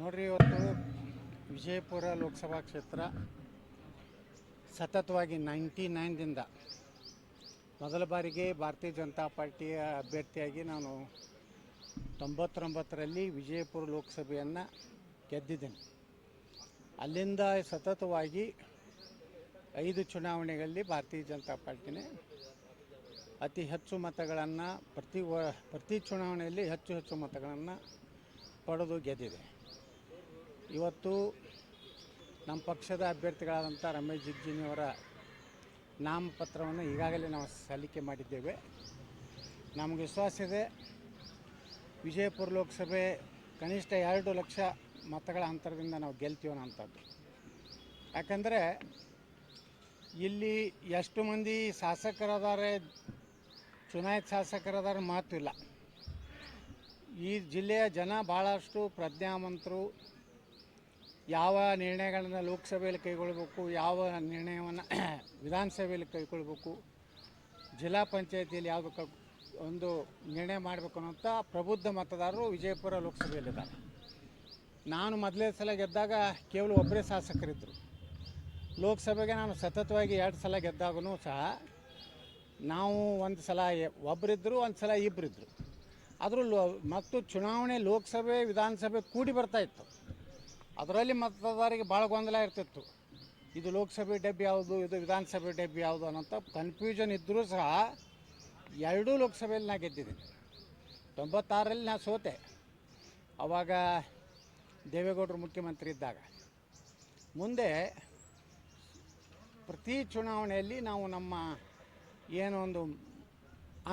ನೋಡ್ರಿ ಇವತ್ತು ವಿಜಯಪುರ ಲೋಕಸಭಾ ಕ್ಷೇತ್ರ ಸತತವಾಗಿ ನೈಂಟಿ ನೈನ್ದಿಂದ ಮೊದಲ ಬಾರಿಗೆ ಭಾರತೀಯ ಜನತಾ ಪಾರ್ಟಿಯ ಅಭ್ಯರ್ಥಿಯಾಗಿ ನಾನು ತೊಂಬತ್ತೊಂಬತ್ತರಲ್ಲಿ ವಿಜಯಪುರ ಲೋಕಸಭೆಯನ್ನು ಗೆದ್ದಿದ್ದೇನೆ. ಅಲ್ಲಿಂದ ಸತತವಾಗಿ ಐದು ಚುನಾವಣೆಗಳಲ್ಲಿ ಭಾರತೀಯ ಜನತಾ ಪಾರ್ಟಿನೇ ಅತಿ ಹೆಚ್ಚು ಮತಗಳನ್ನು ಪ್ರತಿ ಪ್ರತಿ ಚುನಾವಣೆಯಲ್ಲಿ ಹೆಚ್ಚು ಹೆಚ್ಚು ಮತಗಳನ್ನು ಪಡೆದು ಗೆದ್ದಿದೆ. ಇವತ್ತು ನಮ್ಮ ಪಕ್ಷದ ಅಭ್ಯರ್ಥಿಗಳಾದಂಥ ರಮೇಶ್ ಜಿಗ್ಜಿನಿಯವರ ನಾಮಪತ್ರವನ್ನು ಈಗಾಗಲೇ ನಾವು ಸಲ್ಲಿಕೆ ಮಾಡಿದ್ದೇವೆ. ನಮಗೆ ವಿಶ್ವಾಸ ಇದೆ, ವಿಜಯಪುರ ಲೋಕಸಭೆ ಕನಿಷ್ಠ ಎರಡು ಲಕ್ಷ ಮತಗಳ ಅಂತರದಿಂದ ನಾವು ಗೆಲ್ತೀವನ ಅಂಥದ್ದು ಯಾಕಂದರೆ ಇಲ್ಲಿ ಎಷ್ಟು ಮಂದಿ ಶಾಸಕರದಾರೆ, ಚುನಾಯಿತ ಶಾಸಕರದಾರ ಮಾತಿಲ್ಲ ಈ ಜಿಲ್ಲೆಯ ಜನ ಭಾಳಷ್ಟು ಪ್ರಜ್ಞಾವಂತರು ಯಾವ ನಿರ್ಣಯಗಳನ್ನು ಲೋಕಸಭೆಯಲ್ಲಿ ಕೈಗೊಳ್ಳಬೇಕು ಯಾವ ನಿರ್ಣಯವನ್ನು ವಿಧಾನಸಭೆಯಲ್ಲಿ ಕೈಗೊಳ್ಳಬೇಕು ಜಿಲ್ಲಾ ಪಂಚಾಯತಿಯಲ್ಲಿ ಯಾವ ಒಂದು ನಿರ್ಣಯ ಮಾಡಬೇಕು ಅನ್ನೋಂಥ ಪ್ರಬುದ್ಧ ಮತದಾರರು ವಿಜಯಪುರ ಲೋಕಸಭೆಯಲ್ಲಿದ್ದಾರೆ. ನಾನು ಮೊದಲೇ ಸಲ ಗೆದ್ದಾಗ ಕೇವಲ ಒಬ್ಬರೇ ಶಾಸಕರಿದ್ದರು. ಲೋಕಸಭೆಗೆ ನಾನು ಸತತವಾಗಿ ಎರಡು ಸಲ ಗೆದ್ದಾಗೂ ಸಹ ನಾವು ಒಂದು ಸಲ ಒಬ್ಬರಿದ್ದರು ಒಂದು ಸಲ ಇಬ್ಬರಿದ್ದರು ಆದರೂ ಲೋ, ಮತ್ತು ಚುನಾವಣೆ ಲೋಕಸಭೆ, ವಿಧಾನಸಭೆ ಕೂಡಿ ಬರ್ತಾ ಇತ್ತು. ಅದರಲ್ಲಿ ಮತದಾರರಿಗೆ ಭಾಳ ಗೊಂದಲ ಇರ್ತಿತ್ತು. ಇದು ಲೋಕಸಭೆ ಡಬ್ಬಿ ಯಾವುದು, ಇದು ವಿಧಾನಸಭೆ ಡಬ್ಬಿ ಯಾವುದು ಅನ್ನೋಂಥ ಕನ್ಫ್ಯೂಷನ್ ಇದ್ದರೂ ಸಹ ಎರಡೂ ಲೋಕಸಭೆಯಲ್ಲಿ ನಾ ಗೆದ್ದಿದ್ದೀನಿ ತೊಂಬತ್ತಾರರಲ್ಲಿ ನಾ ಸೋತೆ. ಆವಾಗ ದೇವೇಗೌಡರು ಮುಖ್ಯಮಂತ್ರಿ ಇದ್ದಾಗ. ಮುಂದೆ ಪ್ರತಿ ಚುನಾವಣೆಯಲ್ಲಿ ನಾವು ನಮ್ಮ ಏನೋ ಒಂದು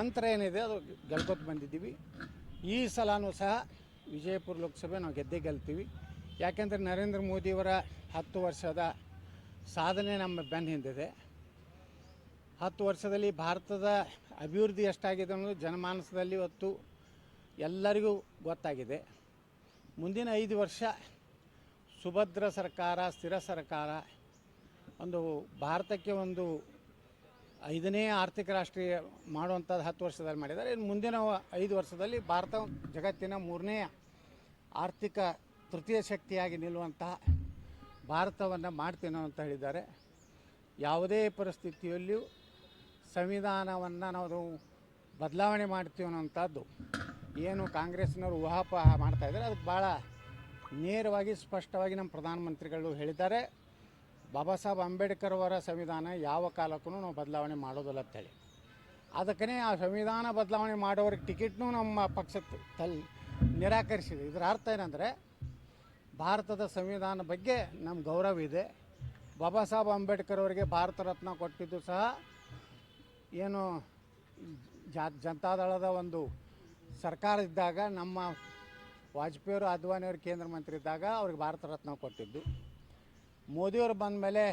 ಅಂತರ ಏನಿದೆ ಅದು ಗೆಲ್ಕೊತ ಬಂದಿದ್ದೀವಿ. ಈ ಸಲನೂ ಸಹ ವಿಜಯಪುರ ಲೋಕಸಭೆ ನಾವು ಗೆದ್ದೇ ಗೆಲ್ತೀವಿ. ಯಾಕೆಂದರೆ ನರೇಂದ್ರ ಮೋದಿಯವರ ಹತ್ತು ವರ್ಷದ ಸಾಧನೆ ನಮ್ಮ ಬೆನ್ನ ಹಿಂದಿದೆ. ಹತ್ತು ವರ್ಷದಲ್ಲಿ ಭಾರತದ ಅಭಿವೃದ್ಧಿ ಎಷ್ಟಾಗಿದೆ ಅನ್ನೋದು ಜನಮಾನಸದಲ್ಲಿ ಇವತ್ತು ಎಲ್ಲರಿಗೂ ಗೊತ್ತಾಗಿದೆ. ಮುಂದಿನ ಐದು ವರ್ಷ ಸುಭದ್ರ ಸರ್ಕಾರ, ಸ್ಥಿರ ಸರ್ಕಾರ, ಒಂದು ಭಾರತಕ್ಕೆ ಒಂದು ಐದನೇ ಆರ್ಥಿಕ ರಾಷ್ಟ್ರೀಯ ಮಾಡುವಂಥದ್ದು ಹತ್ತು ವರ್ಷದಲ್ಲಿ ಮಾಡಿದ್ದಾರೆ. ಇನ್ನು ಮುಂದಿನ ಐದು ವರ್ಷದಲ್ಲಿ ಭಾರತ ಜಗತ್ತಿನ ಮೂರನೇ ಆರ್ಥಿಕ ತೃತೀಯ ಶಕ್ತಿಯಾಗಿ ನಿಲ್ಲುವಂತಹ ಭಾರತವನ್ನು ಮಾಡ್ತೇನೆ ಅಂತ ಹೇಳಿದ್ದಾರೆ. ಯಾವುದೇ ಪರಿಸ್ಥಿತಿಯಲ್ಲಿಯೂ ಸಂವಿಧಾನವನ್ನು ನಾವು ಬದಲಾವಣೆ ಮಾಡ್ತೀವಿ ಅನ್ನೋಂಥದ್ದು ಏನು ಕಾಂಗ್ರೆಸ್ನವರು ಊಹಾಪೋಹ ಮಾಡ್ತಾ ಇದ್ದಾರೆ. ಅದಕ್ಕೆ ಭಾಳ ನೇರವಾಗಿ, ಸ್ಪಷ್ಟವಾಗಿ ನಮ್ಮ ಪ್ರಧಾನಮಂತ್ರಿಗಳು ಹೇಳಿದ್ದಾರೆ. ಬಾಬಾ ಸಾಹೇಬ್ ಅಂಬೇಡ್ಕರ್ ಅವರ ಸಂವಿಧಾನ ಯಾವ ಕಾಲಕ್ಕೂ ನಾವು ಬದಲಾವಣೆ ಮಾಡೋದಿಲ್ಲ ಅಂತೇಳಿ ಅದಕ್ಕೇ ಆ ಸಂವಿಧಾನ ಬದಲಾವಣೆ ಮಾಡೋರಿಗೆ ಟಿಕೆಟ್ನೂ ನಮ್ಮ ಪಕ್ಷ ತಲ್, ನಿರಾಕರಿಸಿದೆ. ಇದರ ಅರ್ಥ ಏನಂದರೆ ಭಾರತದ ಸಂವಿಧಾನ ಬಗ್ಗೆ ನಮ್ಮ ಗೌರವ ಇದೆ. ಬಾಬಾ ಸಾಹೇಬ್ ಅಂಬೇಡ್ಕರ್ ಅವರಿಗೆ ಭಾರತ ರತ್ನ ಕೊಟ್ಟಿದ್ದು ಸಹ ಏನು ಜಾ, ಜನತಾದಳದ ಒಂದು ಸರ್ಕಾರ ಇದ್ದಾಗ ನಮ್ಮ ವಾಜಪೇಯಿಯವರು ಅದ್ವಾನಿಯವರು ಕೇಂದ್ರ ಮಂತ್ರಿ ಇದ್ದಾಗ ಅವ್ರಿಗೆ ಭಾರತ ರತ್ನ ಕೊಟ್ಟಿದ್ದು. ಮೋದಿಯವರು ಬಂದ ಮೇಲೆ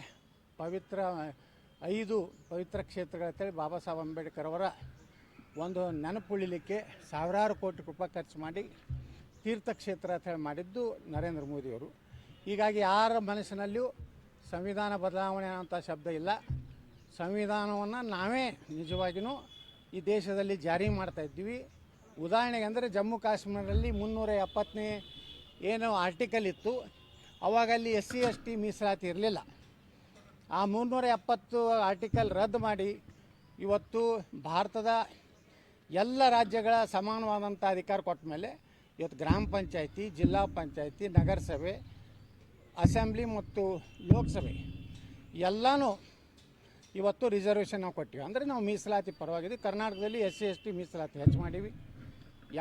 ಪವಿತ್ರ ಐದು ಪವಿತ್ರ ಕ್ಷೇತ್ರಗಳಂತೇಳಿ ಬಾಬಾ ಸಾಹೇಬ್ ಅಂಬೇಡ್ಕರ್ ಅವರ ಒಂದು ನೆನಪು ಉಳಿಲಿಕ್ಕೆ ಸಾವಿರಾರು ಕೋಟಿ ರೂಪಾಯಿ ಖರ್ಚು ಮಾಡಿ ತೀರ್ಥಕ್ಷೇತ್ರ ಅಂತ ಹೇಳಿ ಮಾಡಿದ್ದು ನರೇಂದ್ರ ಮೋದಿಯವರು. ಹೀಗಾಗಿ ಯಾರ ಮನಸ್ಸಿನಲ್ಲಿಯೂ ಸಂವಿಧಾನ ಬದಲಾವಣೆ ಅಂತ ಶಬ್ದ ಇಲ್ಲ. ಸಂವಿಧಾನವನ್ನು ನಾವೇ ನಿಜವಾಗಿಯೂ ಈ ದೇಶದಲ್ಲಿ ಜಾರಿ ಮಾಡ್ತಾ ಇದ್ದೀವಿ. ಉದಾಹರಣೆಗೆ ಅಂದರೆ ಜಮ್ಮು ಕಾಶ್ಮೀರದಲ್ಲಿ ಮುನ್ನೂರ ಎಪ್ಪತ್ತನೇ ಏನು ಆರ್ಟಿಕಲ್ ಇತ್ತು. ಅವಾಗ ಅಲ್ಲಿ ಎಸ್ ಸಿ ಎಸ್ ಟಿ ಮೀಸಲಾತಿ ಇರಲಿಲ್ಲ. ಆ ಮುನ್ನೂರ ಎಪ್ಪತ್ತು ಆರ್ಟಿಕಲ್ ರದ್ದು ಮಾಡಿ ಇವತ್ತು ಭಾರತದ ಎಲ್ಲ ರಾಜ್ಯಗಳ ಸಮಾನವಾದಂಥ ಅಧಿಕಾರ ಕೊಟ್ಟ ಮೇಲೆ ಇವತ್ತು ಗ್ರಾಮ ಪಂಚಾಯತಿ, ಜಿಲ್ಲಾ ಪಂಚಾಯತಿ, ನಗರಸಭೆ, ಅಸೆಂಬ್ಲಿ ಮತ್ತು ಲೋಕಸಭೆ, ಎಲ್ಲನೂ ಇವತ್ತು ರಿಸರ್ವೇಷನ್ ನಾವು ಕೊಟ್ಟಿವಿ. ಅಂದರೆ ನಾವು ಮೀಸಲಾತಿ ಪರವಾಗಿದ್ದು ಕರ್ನಾಟಕದಲ್ಲಿ ಎಸ್ ಸಿ, ಎಸ್ ಟಿ ಮೀಸಲಾತಿ ಹೆಚ್ಚು ಮಾಡೀವಿ.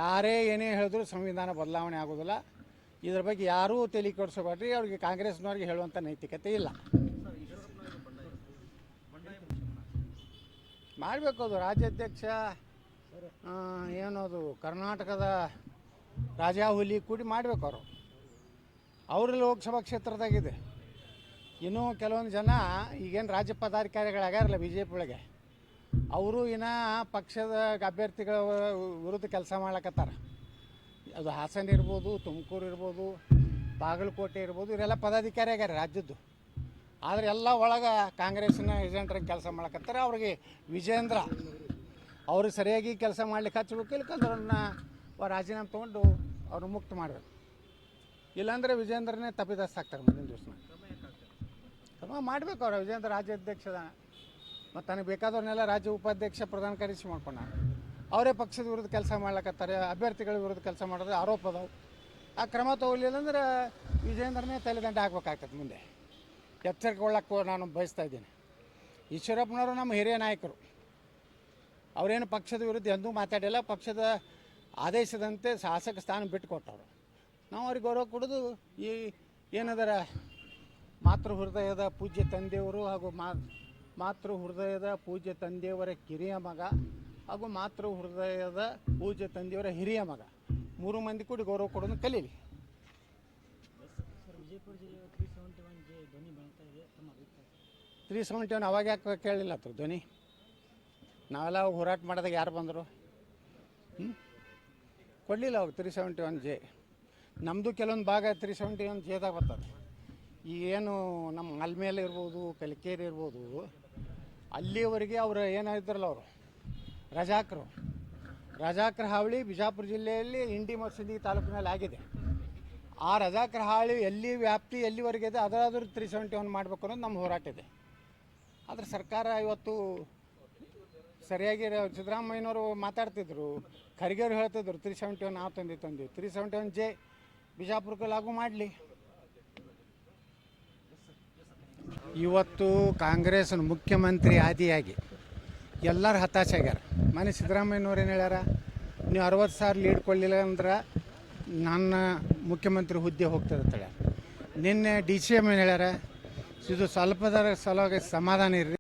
ಯಾರೇ ಏನೇ ಹೇಳಿದ್ರು ಸಂವಿಧಾನ ಬದಲಾವಣೆ ಆಗೋದಿಲ್ಲ. ಇದ್ರ ಬಗ್ಗೆ ಯಾರೂ ತಲೆ ಕೆಡಿಸ್ಕೋಬೇಡ್ರಿ. ಅವ್ರಿಗೆ ಕಾಂಗ್ರೆಸ್ನವ್ರಿಗೆ ಹೇಳುವಂಥ ನೈತಿಕತೆ ಇಲ್ಲ. ಮಾಡಬೇಕು ಅದು ರಾಜ್ಯಾಧ್ಯಕ್ಷ ಏನದು, ಕರ್ನಾಟಕದ ರಾಜಾ ಹುಲಿ ಕೂಡಿ ಮಾಡಬೇಕು ಅವರು. ಅವರು ಲೋಕಸಭಾ ಕ್ಷೇತ್ರದಾಗಿದೆ. ಇನ್ನೂ ಕೆಲವೊಂದು ಜನ ಈಗೇನು ರಾಜ್ಯ ಪದಾಧಿಕಾರಿಗಳಾಗ್ಯಾರಲ್ಲ ಬಿ ಜೆ ಪಿ ಅವರು ಇನ್ನು ಪಕ್ಷದ ಅಭ್ಯರ್ಥಿಗಳ ವಿರುದ್ಧ ಕೆಲಸ ಮಾಡ್ಲಕತ್ತಾರ. ಅದು ಹಾಸನ ಇರ್ಬೋದು, ತುಮಕೂರು ಇರ್ಬೋದು, ಬಾಗಲಕೋಟೆ ಇರ್ಬೋದು, ಇವರೆಲ್ಲ ಪದಾಧಿಕಾರಿ ಆಗ್ಯಾರ ರಾಜ್ಯದ್ದು. ಆದರೆ ಎಲ್ಲ ಒಳಗೆ ಕಾಂಗ್ರೆಸ್ನ ಏಜೆಂಟ್ರ ಕೆಲಸ ಮಾಡಕತ್ತಾರೆ ಅವ್ರಿಗೆ ವಿಜೇಂದ್ರ ಅವ್ರಿಗೆ ಸರಿಯಾಗಿ ಕೆಲಸ ಮಾಡ್ಲಿಕ್ಕೆ ಹಚ್ಚಬೇಕು ಇಲ್ಲಕಂದ್ರೆ ಅವ್ರನ್ನ ರಾಜೀನಾಮೆ ತೊಗೊಂಡು ಅವ್ರನ್ನ ಮುಕ್ತ ಮಾಡಬೇಕು. ಇಲ್ಲಾಂದರೆ ವಿಜೇಂದ್ರನೇ ತಪ್ಪಿದಸ್ತ ಆಗ್ತಾರೆ ಮುಂದಿನ ದಿವಸ. ಕ್ರಮ ಮಾಡಬೇಕು ಅವ್ರು ವಿಜೇಂದ್ರ ರಾಜ್ಯಾಧ್ಯಕ್ಷದ ಮತ್ತು ತನಗೆ ಬೇಕಾದವ್ರನ್ನೆಲ್ಲ ರಾಜ್ಯ ಉಪಾಧ್ಯಕ್ಷ, ಪ್ರಧಾನ ಕಾರ್ಯದರ್ಶಿ ಮಾಡ್ಕೊಂಡ ಅವರೇ ಪಕ್ಷದ ವಿರುದ್ಧ ಕೆಲಸ ಮಾಡ್ಲಕತ್ತಾರೆ, ಅಭ್ಯರ್ಥಿಗಳ ವಿರುದ್ಧ ಕೆಲಸ ಮಾಡಿದ್ರೆ ಆರೋಪ ಅದಾವೆ. ಆ ಕ್ರಮ ತಗೊಳ್ಳಿಲ್ಲ ಅಂದ್ರೆ ವಿಜೇಂದ್ರನೇ ತಲೆದಂಡ ಹಾಕ್ಬೇಕಾಗ್ತದೆ ಮುಂದೆ. ಎಚ್ಚರಿಕೆಗೊಳ್ಳಕ್ಕೆ ನಾನು ಬಯಸ್ತಾ ಇದ್ದೀನಿ. ಈಶ್ವರಪ್ಪನವರು ನಮ್ಮ ಹಿರಿಯ ನಾಯಕರು. ಅವರೇನು ಪಕ್ಷದ ವಿರುದ್ಧ ಎಂದೂ ಮಾತಾಡಿಲ್ಲ, ಪಕ್ಷದ ಆದೇಶದಂತೆ ಶಾಸಕ ಸ್ಥಾನ ಬಿಟ್ಟುಕೊಟ್ಟವರು. ನಾವು ಅವ್ರಿಗೆ ಗೌರವ ಕೊಡೋದು ಈ ಏನದರ ಮಾತೃ ಹೃದಯದ ಪೂಜ್ಯ ತಂದೆಯವರು ಹಾಗೂ ಮಾ ಮಾತೃ ಹೃದಯದ ಪೂಜ್ಯ ತಂದೆಯವರ ಕಿರಿಯ ಮಗ ಹಾಗೂ ಮಾತೃ ಹೃದಯದ ಪೂಜ್ಯ ತಂದೆಯವರ ಹಿರಿಯ ಮಗ. ಮೂರು ಮಂದಿ ಕೂಡ ಗೌರವ ಕೊಡೋದು ಕಲೀಲಿ. ತ್ರೀ ಸೆವೆಂಟಿ ಒನ್ ಅವಾಗ ಯಾಕೆ ಕೇಳಲಿಲ್ಲ ಅತ್ರ ಧ್ವನಿ? ನಾವೆಲ್ಲ ಹೋರಾಟ ಮಾಡಿದಾಗ ಯಾರು ಬಂದರು? ಹ್ಞೂ ಕೊಡಲಿಲ್ಲ ಅವ್ರು ತ್ರೀ ಸೆವೆಂಟಿ ಒನ್ ಜೆ ನಮ್ಮದು ಕೆಲವೊಂದು ಭಾಗ ತ್ರೀ ಸೆವೆಂಟಿ ಒನ್ ಜೇದಾಗ ಬರ್ತದೆ. ಈ ಏನು ನಮ್ಮ ಅಲ್ಮೇಲೆ ಇರ್ಬೋದು, ಕಲಿಕೇರಿ ಇರ್ಬೋದು, ಅಲ್ಲಿವರೆಗೆ ಅವರು ಏನಾಗಿದ್ರಲ್ಲ ಅವರು, ರಜಾಕರು. ರಜಾಕರ ಹಾವಳಿ ಬಿಜಾಪುರ ಜಿಲ್ಲೆಯಲ್ಲಿ ಇಂಡಿ ಮಸೀದಿ ತಾಲೂಕಿನಲ್ಲಿ ಆಗಿದೆ. ಆ ರಜಾಕರ ಹಾವಳಿ ಎಲ್ಲಿ ವ್ಯಾಪ್ತಿ ಎಲ್ಲಿವರೆಗೆ ಇದೆ ಅದಾದರೂ ತ್ರೀ ಸೆವೆಂಟಿ ಒನ್ ಮಾಡಬೇಕು ಅನ್ನೋದು ನಮ್ಮ ಹೋರಾಟ ಇದೆ. ಆದರೆ ಸರ್ಕಾರ ಇವತ್ತು ಸರಿಯಾಗಿ ಸಿದ್ದರಾಮಯ್ಯನವರು ಮಾತಾಡ್ತಿದ್ರು. ಖರ್ಗೆಯವರು ಹೇಳ್ತಿದ್ರು, ತ್ರೀ ಸೆವೆಂಟಿ ಒನ್ ನಾವು ತಂದು ತಂದು. ತ್ರೀ ಸೆವೆಂಟಿ ಒನ್ ಜೆ ಬಿಜಾಪುರಕ್ಕೆ ಲಾಗು ಮಾಡಲಿ. ಇವತ್ತು ಕಾಂಗ್ರೆಸ್ನ ಮುಖ್ಯಮಂತ್ರಿ ಆದಿಯಾಗಿ ಎಲ್ಲರೂ ಹತಾಶೆ ಆಗ್ಯಾರ. ಮನೆ ಸಿದ್ದರಾಮಯ್ಯನವ್ರು ಏನು ಹೇಳ್ಯಾರ? ನೀವು ಅರವತ್ತು ಸಾವಿರ ಲೀಡ್ ಕೊಡಲಿಲ್ಲ ಅಂದ್ರೆ ನನ್ನ ಮುಖ್ಯಮಂತ್ರಿ ಹುದ್ದೆ ಹೋಗ್ತದೆ ಅಂತ ಹೇಳ್ಯಾರ. ನಿನ್ನೆ ಡಿ ಸಿ ಎಂ ಏನು ಹೇಳ್ಯಾರ? ಇದು ಸ್ವಲ್ಪದರ ಸಲುವಾಗಿ ಸಮಾಧಾನ ಇರ್ರಿ.